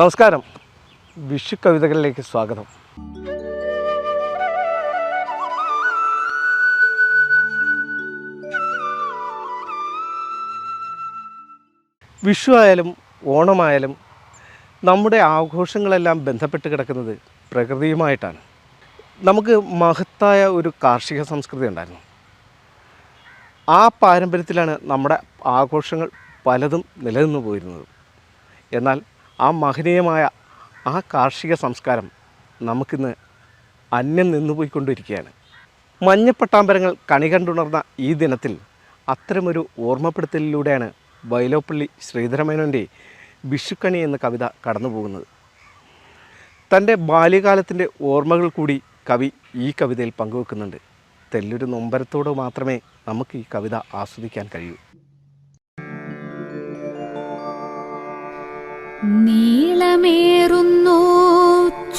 നമസ്കാരം. വിഷു കവിതകളിലേക്ക് സ്വാഗതം. വിഷു ആയാലും ഓണമായാലും നമ്മുടെ ആഘോഷങ്ങളെല്ലാം ബന്ധപ്പെട്ട് കിടക്കുന്നത് പ്രകൃതിയുമായിട്ടാണ്. നമുക്ക് മഹത്തായ ഒരു കാർഷിക സംസ്കൃതി ഉണ്ടായിരുന്നു. ആ പാരമ്പര്യത്തിലാണ് നമ്മുടെ ആഘോഷങ്ങൾ പലതും നിലനിന്നു പോയിരുന്നത്. എന്നാൽ ആ മഹനീയമായ ആ കാർഷിക സംസ്കാരം നമുക്കിന്ന് അന്യം നിന്നുപോയിക്കൊണ്ടിരിക്കുകയാണ്. മഞ്ഞപ്പട്ടാമ്പരങ്ങൾ കണി കണ്ടുണർന്ന ഈ ദിനത്തിൽ അത്തരമൊരു ഓർമ്മപ്പെടുത്തലിലൂടെയാണ് വൈലോപ്പള്ളി ശ്രീധരമേനോന്റെ വിഷുക്കണി എന്ന കവിത കടന്നു പോകുന്നത് തന്റെ ബാല്യകാലത്തിന്റെ ഓർമ്മകൾ കൂടി കവി ഈ കവിതയിൽ പങ്കുവെക്കുന്നുണ്ട്. തെല്ലൊരു നൊമ്പരത്തോട് മാത്രമേ നമുക്ക് ഈ കവിത ആസ്വദിക്കാൻ കഴിയൂ. നീളമേറുന്നു.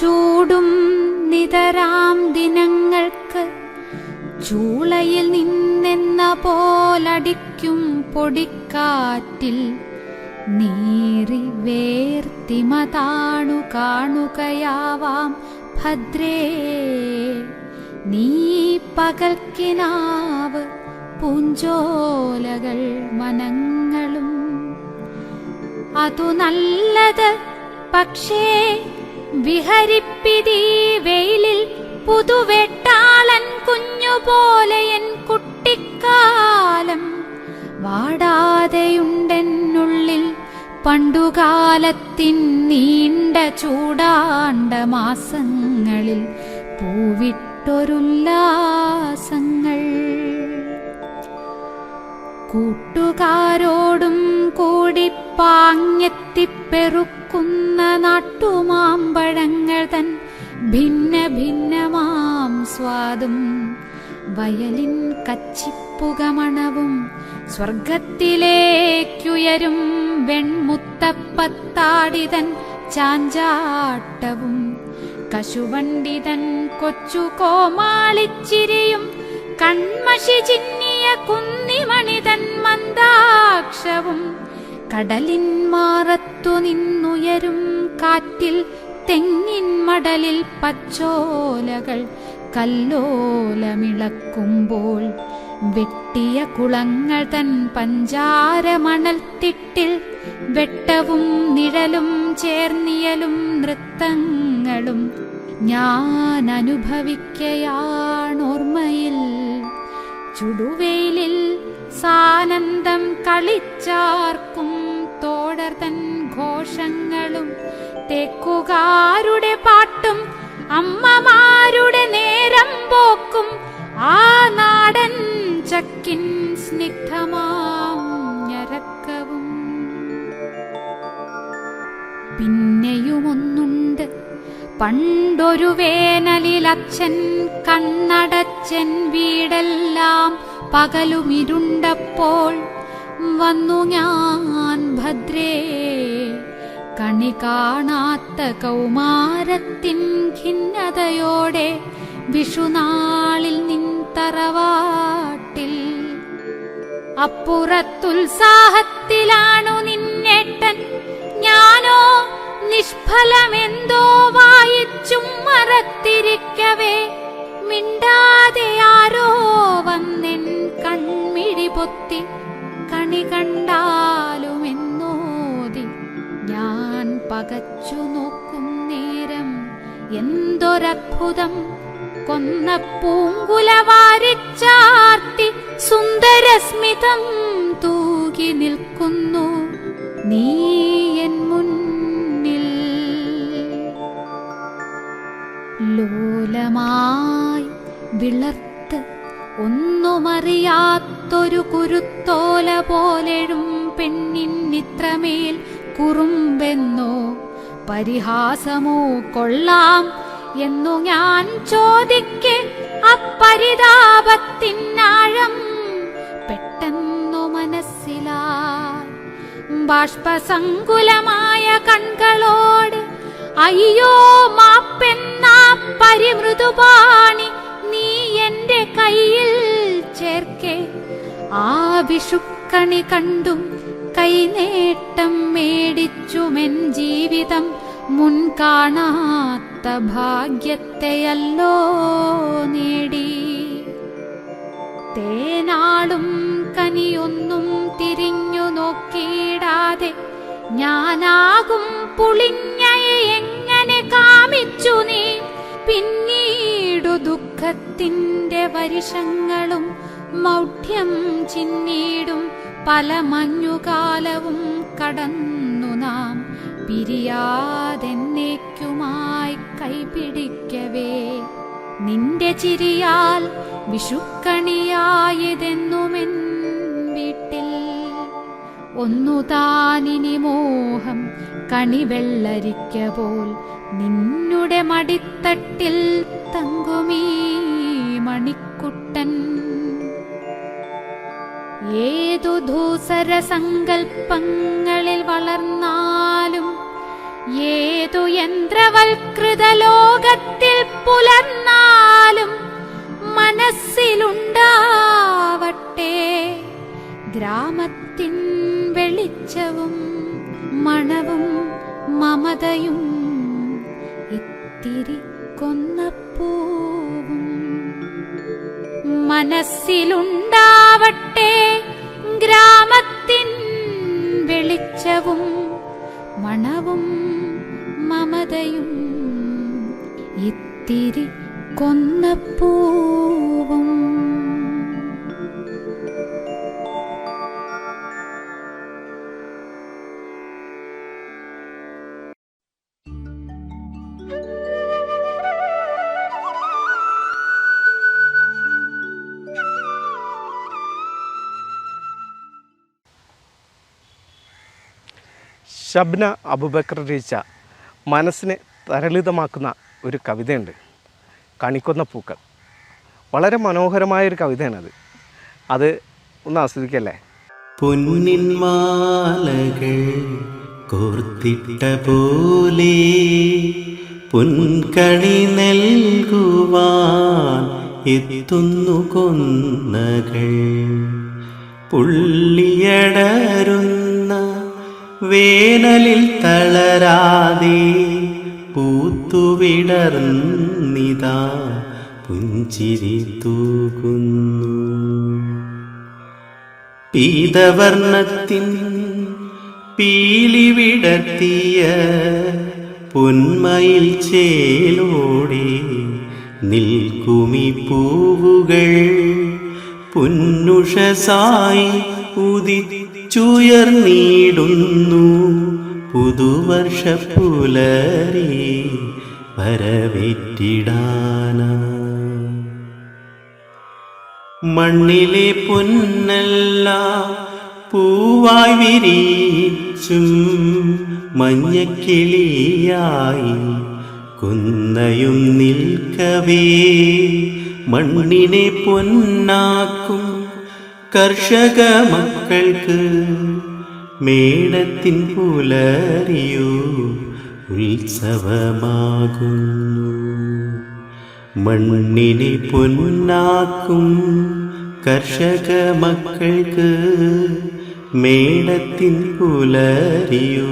ചൂടും നിതരാം ദിനങ്ങൾക്ക് ചൂളയിൽ നിന്നെന്ന പോലടിക്കും പൊടിക്കാറ്റിൽ നീറി വേർത്തിമ താണു കാണുകയാവാം ഭദ്രേ. നീ പകൽക്കിനാവ് പൂഞ്ചോലകൾ മനങ്ങളും അതു നല്ലത്. പക്ഷേ വിഹരിപ്പിതീ വെയിലിൽ പുതുവെട്ടാളൻ കുഞ്ഞുപോലെ എൻ കുട്ടിക്കാലം വാടാതെയുണ്ടെന്നുള്ളിൽ പണ്ടുകാലത്തിൻ നീണ്ട ചൂടാണ്ട മാസങ്ങളിൽ പൂവിട്ടൊരുല്ലാസങ്ങൾ. കൂട്ടുകാരോടും കൂടി പാങ്ങെത്തിപ്പെറുക്കുന്ന നാട്ടുമാമ്പഴങ്ങൾ തൻ ഭിന്ന ഭിന്നമാം സ്വാദും. വയലിൻ കച്ചിപ്പുകമണവും സ്വർഗത്തിലേക്കുയരും വെൺമുത്തപ്പത്താടിതൻ ചാഞ്ചാട്ടവും. കശുവണ്ടിതൻ കൊച്ചു കോമാളിച്ചിരിയും കൺമഷി ചിന്നിയ കുന്നിമണിതൻ മന്ദാക്ഷവും. കടലിൻ മാറത്തു നിന്നുയരും കാറ്റിൽ തെങ്ങിൻ മടലിൽ പച്ചോലകൾ കല്ലോലമിളക്കുമ്പോൾ. വെട്ടിയ കുളങ്ങൾ തൻ പഞ്ചാരമണൽ തിട്ടിൽ വെട്ടവും നിഴലും ചേർന്നിയലും നൃത്തങ്ങളും ഞാൻ അനുഭവിക്കയാണോർമ്മയിൽ ചുടുവെയിലിൽ സാനന്ദം കളിച്ചാർക്കും തൻ ഘോഷങ്ങളും തെക്കുകാരുടെ പാട്ടും അമ്മമാരുടെ നേരം പോക്കും ആ നാടൻ ചക്കിൻ സ്നിഗ്ധമാം ഞരക്കവും. പിന്നെയുമൊന്നുണ്ട്. പണ്ടൊരു വേനലിൽ അച്ഛൻ കണ്ണടച്ചൻ വീടെല്ലാം പകലുമിരുണ്ടപ്പോൾ വന്നു ഞാൻ ഭദ്രേ കണി കാണാത്ത കൗമാരത്തിൻ ഖിന്നതയോടെ വിഷുനാളിൽ നിൻ തറവാട്ടിൽ. അപ്പുറത്തുത്സാഹത്തിലാണു നിന്നേട്ടൻ. ഞാനോ നിഷ്ഫലമെന്തോ വായിച്ചും മറത്തിരിക്കവേ. മിണ്ടാതെ ആരോ വന്നെൻ കൺമിഴി പൊത്തി കണി ഞാൻ പകച്ചു നോക്കും നേരം. എന്തൊരത്ഭുതം. കൊന്ന പൂങ്കുല വാരിച്ചാർത്തി സുന്ദരസ്മിതം തൂകി നിൽക്കുന്നു. നീ എൻ മുന്നിൽ. ലോലമായി വിളർത്ത് ഒന്നുമറിയാത്തൊരു കുരുത്തോല പോലെഴും പെണ്ണിൻ പെണ്ണിന്നിത്രമേൽ കുറുമ്പെന്നോ പരിഹാസമോ കൊള്ളാം എന്നു ഞാൻ ചോദിക്കെ അപ്പരിതാപത്തിനാഴം പെട്ടെന്നു മനസ്സിലാ ബാഷ്പസങ്കുലമായ കൺകളോട് അയ്യോ മാപ്പെന്ന പരിമൃദുപാണി നീ എന്റെ കയ്യിൽ ചേർക്കെ. ആ വിഷുക്കണി കണ്ടും കൈനേട്ടം മേടിച്ചുമെൻ ജീവിതം മുൻകാണാത്ത ഭാഗ്യത്തെയല്ലോ നേടി. തേനാളും കനിയൊന്നും തിരിഞ്ഞു നോക്കിയിടാതെ ഞാനാകും പുളിഞ്ഞയെ എങ്ങനെ കാമിച്ചു നീ? പിന്നീടു ദുഃഖത്തിന്റെ വരിഷങ്ങളും മൗഢ്യം ചിന്നീടും പല മഞ്ഞുകാലവും കടന്നു നാം പിരിയാതെന്നേക്കുമായി കൈപിടിക്കവേ. നിന്റെ ചിരിയാൽ വിഷുക്കണിയായതെന്നുമെൻ വീട്ടിൽ. ഒന്നു താനിനി മോഹം കണിവെള്ളരിക്ക പോൽ നിന്നുടെ മടിത്തട്ടിൽ തങ്കുമീ മണിക്കുട്ടൻ ഏതു ധൂസര സങ്കൽപ്പങ്ങളിൽ വളർന്നാലും ഏതു യന്ത്രവൽകൃത ലോകത്തിൽ പുലർന്നാലും മനസ്സിലുണ്ടാവട്ടെ. ഗ്രാമത്തിൻ വെളിച്ചവും മണവും മമതയും ഇത്തിരി കൊന്നപ്പൂവും മനസ്സിലുണ്ടാവട്ടെ ഇത്തിരി കൊന്നപ്പൂവും ശബ്ന അബുബക്കർ രചിച്ച മനസ്സിനെ തരളിതമാക്കുന്ന ഒരു കവിതയുണ്ട്. കണിക്കുന്ന പൂക്കൾ. വളരെ മനോഹരമായ ഒരു കവിതയാണത്. അത് ഒന്ന് ആസ്വദിക്കല്ലേ? പൊന്നിൻ മാലകൾ കോർത്തിട്ട പോലെ പൊൻകണി നൽകുവാൻ എത്തുന്നു കൊന്നകൾ. പുള്ളിയടരുന്ന വേനലിൽ തളരാതെ പൂത്തുവിടർന്നിതാ പുഞ്ചിരി തൂകുന്നു. പീതവർണത്തിൻ പീലി വിടർത്തിയ പൊന്മയിൽ ചേലോടെ നിൽക്കുമി പൂവുകൾ പൊന്നുഷസായി ഉദിച്ചുയർന്നിടുന്നു. പുതുവർഷ പുലരി വരവേറ്റിടാനാ. മണ്ണിലെ പൊന്നല്ല പൂവായി വിരിച്ചും മഞ്ഞക്കിളിയായി കുന്നയും നിൽക്കവേ. മണ്ണിനെ പൊന്നാക്കും കർഷക മക്കൾക്ക് മേടത്തിൻ പുലരിയോ ഉത്സവമാകുന്നു. മണ്ണിനെ പൊന്നാക്കും കർഷക മക്കൾക്ക് മേടത്തിൻ പുലരിയോ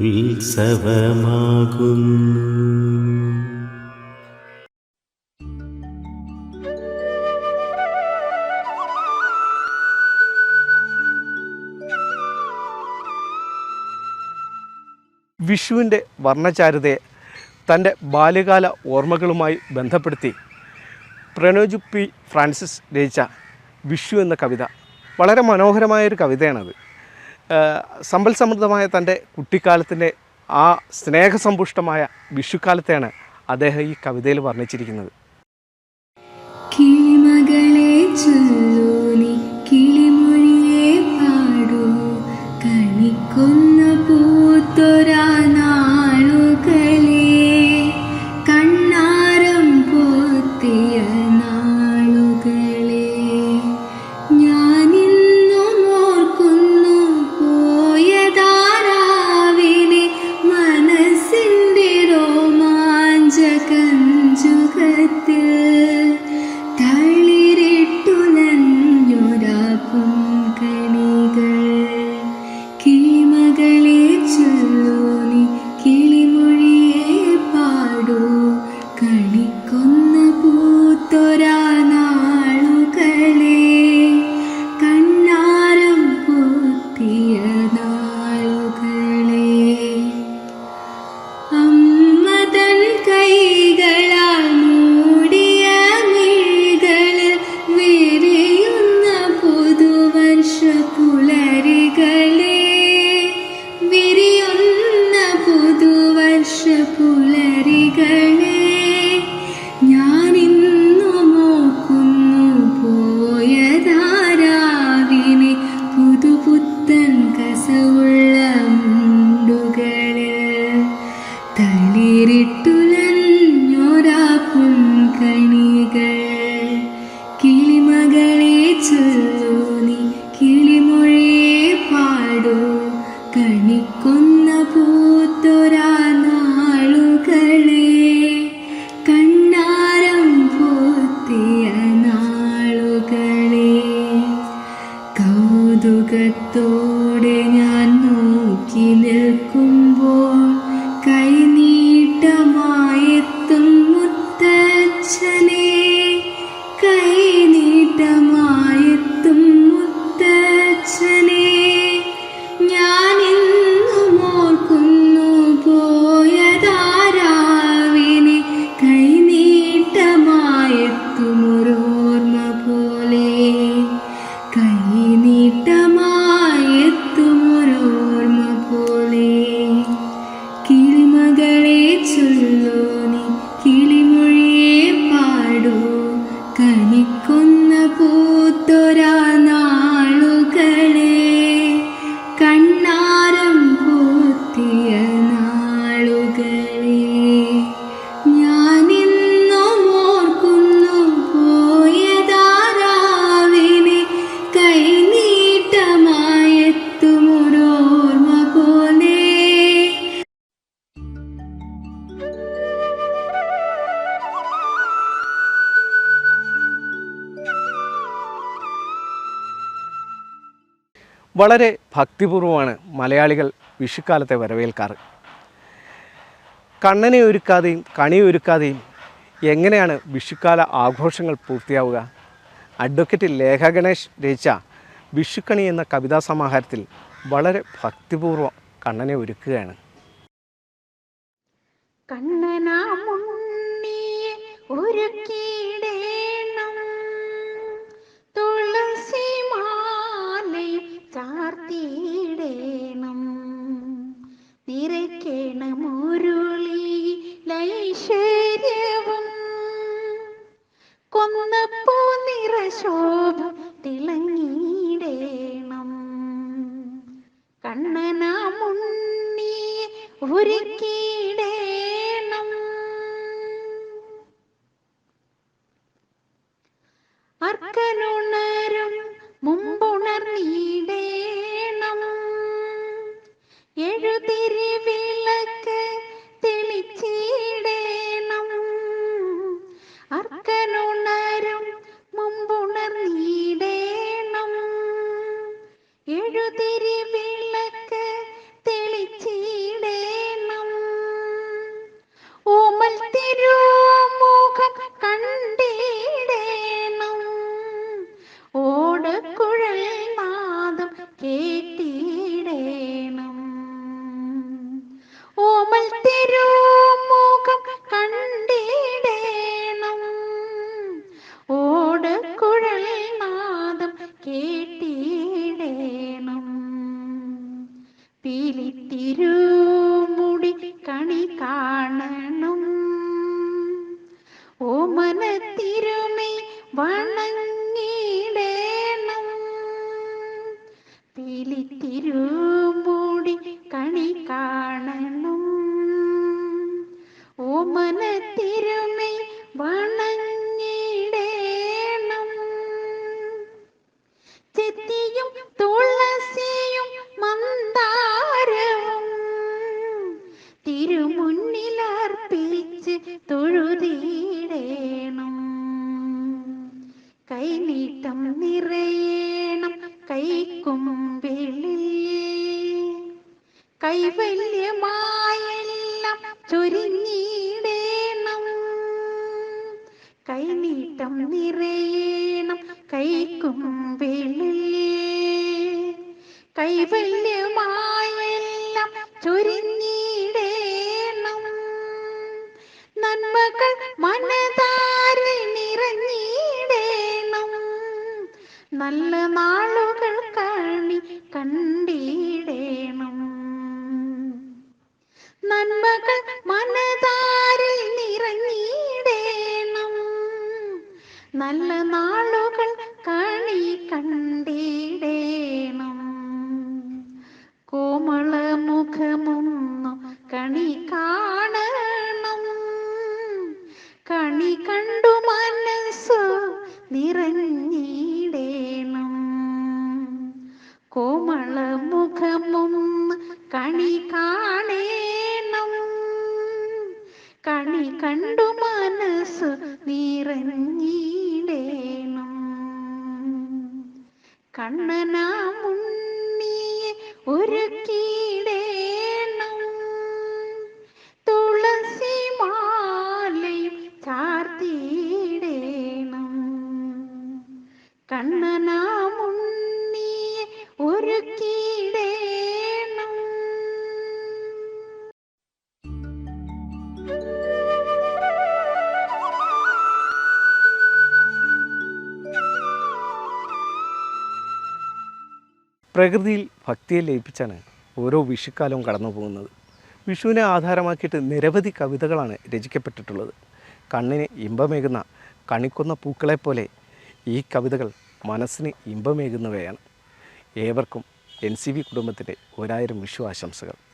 ഉത്സവമാകുന്നു. വിഷുവിന്റെ വർണചാരുതയെ തന്റെ ബാല്യകാല ഓർമ്മകളുമായി ബന്ധപ്പെടുത്തി പ്രണോജ് പി ഫ്രാൻസിസ് രചിച്ച വിഷു എന്ന കവിത വളരെ മനോഹരമായൊരു കവിതയാണത്. സമ്പൽ സമൃദ്ധമായ തന്റെ കുട്ടിക്കാലത്തിന്റെ ആ സ്നേഹസമ്പുഷ്ടമായ വിഷുക്കാലത്തെയാണ് അദ്ദേഹം ഈ കവിതയിൽ വർണിച്ചിരിക്കുന്നത്. കിളിമകളെ ചൊല്ലൂ നീ. കൗതുകത്തോടെ ഞാൻ നോക്കി നിൽക്കും. വളരെ ഭക്തിപൂർവമാണ് മലയാളികൾ വിഷുക്കാലത്തെ വരവേൽക്കാറ്. കണ്ണനെ ഒരുക്കാതെയും കണി ഒരുക്കാതെയും എങ്ങനെയാണ് വിഷുക്കാല ആഘോഷങ്ങൾ പൂർത്തിയാവുക? അഡ്വക്കേറ്റ് ലേഖ ഗണേഷ് രചിച്ച വിഷുക്കണി എന്ന കവിതാ സമാഹാരത്തിൽ വളരെ ഭക്തിപൂർവം കണ്ണനെ ഒരുക്കുകയാണ്. കണ്ണനാ ഒരുക്കി പ്രാർത്ഥിടേണം നിറയ്ക്കണം ഉരുളി ലൈശ്വര്യവും കൊന്നപ്പോ നിറശോഭ തിളങ്ങിടേണം കണ്ണനാമുണ്ണി ഒരുക്കിയിടേ കിളി കണി കാണണം. ഓമന കൈവല്യമായെല്ലാം ചൊരിഞ്ഞിടേണം. കൈനീട്ടം നിറയേ നല്ല നാളുകൾ കണി കണ്ടിടേണം. കോമള മുഖമൊന്നു കണി കാണണം. കണി കണ്ടു മനസ്സു നിറഞ്ഞിടേണം. കോമള മുഖമൊന്ന് കണി കാണേണം. കണി കണ്ടു கண்ணனா പ്രകൃതിയിൽ ഭക്തിയെ ലയിപ്പിച്ചാണ് ഓരോ വിഷുക്കാലവും കടന്നു പോകുന്നത്. വിഷുവിനെ ആധാരമാക്കിയിട്ട് നിരവധി കവിതകളാണ് രചിക്കപ്പെട്ടിട്ടുള്ളത്. കണ്ണിന് ഇമ്പമേകുന്ന കണിക്കുന്ന പൂക്കളെപ്പോലെ ഈ കവിതകൾ മനസ്സിന് ഇമ്പമേകുന്നവയാണ്. ഏവർക്കും എൻ സി വി കുടുംബത്തിന്റെ ഒരായിരം വിഷു ആശംസകൾ.